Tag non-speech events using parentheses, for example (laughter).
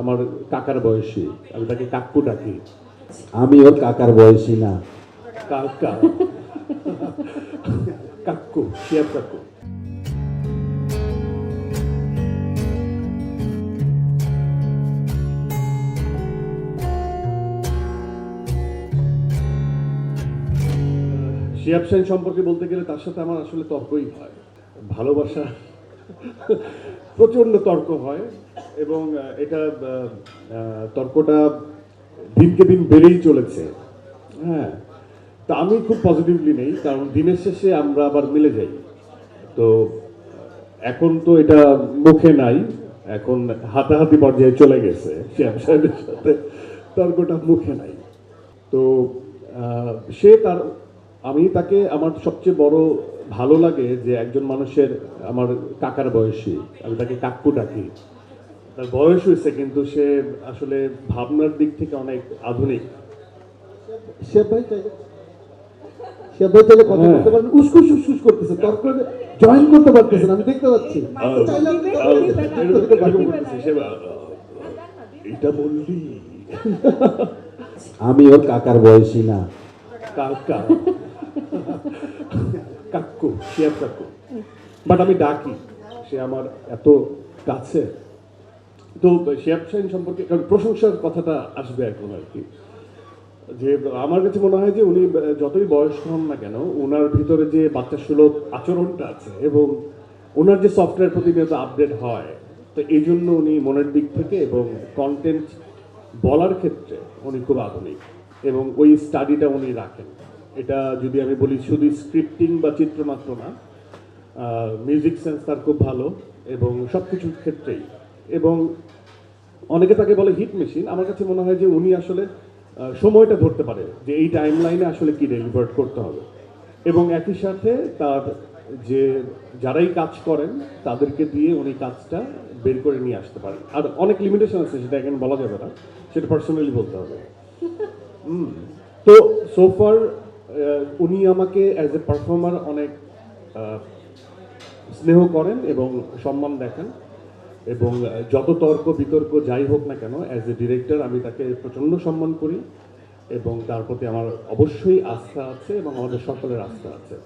আমার কাকার বয়সী, আমি তাকে কাকু ডাকি। আমি ওর কাকার বয়সী না। কাকা? কাকু শিয়াব কাকু। শিয়াব সেন সম্পর্কে বলতে গেলে তার সাথে আমার আসলে তর্কই হয়। ভালোবাসা (laughs) প্রচণ্ড তর্ক হয় এবং এটা তর্কটা দিনকে দিন বেড়েই চলেছে। হ্যাঁ তা আমি খুব পজিটিভলি নেই, কারণ দিনের শেষে আমরা আবার মিলে যাই। তো, এখন তো এটা মুখে নাই, এখন হাতাহাতি পর্যায়ে চলে গেছে শিয়াব সাহেবের সাথে, তর্কটা মুখে নাই। তো সে তার, আমি তাকে আমার সবচেয়ে বড় ভালো লাগে যে একজন মানুষের আমার কাকার বয়সী আমি তাকে কাকু ডাকি। তার বয়স হয়েছে কিন্তু সে আসলে ভাবনার দিক থেকে অনেক আধুনিক। ভাই ভাই চাইলে কথা হ্যাঁ। বলতে পারেন? উসকুস উসকুস করতেছে তর্ক জয়েন করতে পারতেছেন আমি দেখতে পাচ্ছি। এটা বললি আমি ওর কাকার বয়সী না। কাকা। কাক্কু শিয়াব কাক্কু বাট আমি ডাকি, সে আমার এত কাছে তো শিয়াব সাইন সম্পর্কে, কারণ প্রশংসার কথাটা আসবে এখন আর কি। যে আমার কাছে মনে হয় যে উনি, যতই বয়স্ক হন না কেন ওনার ভিতরে যে বাচ্চা সুলভ আচরণটা আছে এবং ওনার যে সফটওয়্যার প্রতিনিয়ত আপডেট হয়, তো এই জন্য উনি মনের দিক থেকে এবং কন্টেন্ট বলার ক্ষেত্রে উনি খুব আধুনিক এবং ওই স্টাডিটা উনি রাখেন। এটা যদি আমি বলি শুধু স্ক্রিপ্টিং বা চিত্রমাত্র না মিউজিক সেন্স তার খুব ভালো এবং সব কিছুর ক্ষেত্রেই। এবং অনেকে তাকে বলে হিট মেশিন আমার কাছে মনে হয় যে উনি আসলে সময়টা ধরতে পারে যে এই টাইম লাইনে আসলে কি ডেলিভার করতে হবে। এবং একই সাথে তার যে যারাই কাজ করেন, তাদেরকে দিয়ে উনি কাজটা বের করে নিয়ে আসতে পারেন। আর অনেক লিমিটেশন আছে, সেটা এখানে বলা যাবে না, সেটা পার্সোনালি বলতে হবে। হুম। তো সোফার উনি আমাকে অ্যাজ এ পারফর্মার অনেক স্নেহ করেন এবং সম্মান দেখেন এবং যত তর্ক বিতর্ক যাই হোক না কেন অ্যাজ এ ডিরেক্টর আমি তাকে প্রচণ্ড সম্মান করি এবং তার প্রতি আমার অবশ্যই আস্থা আছে এবং আমাদের সকলের আস্থা আছে।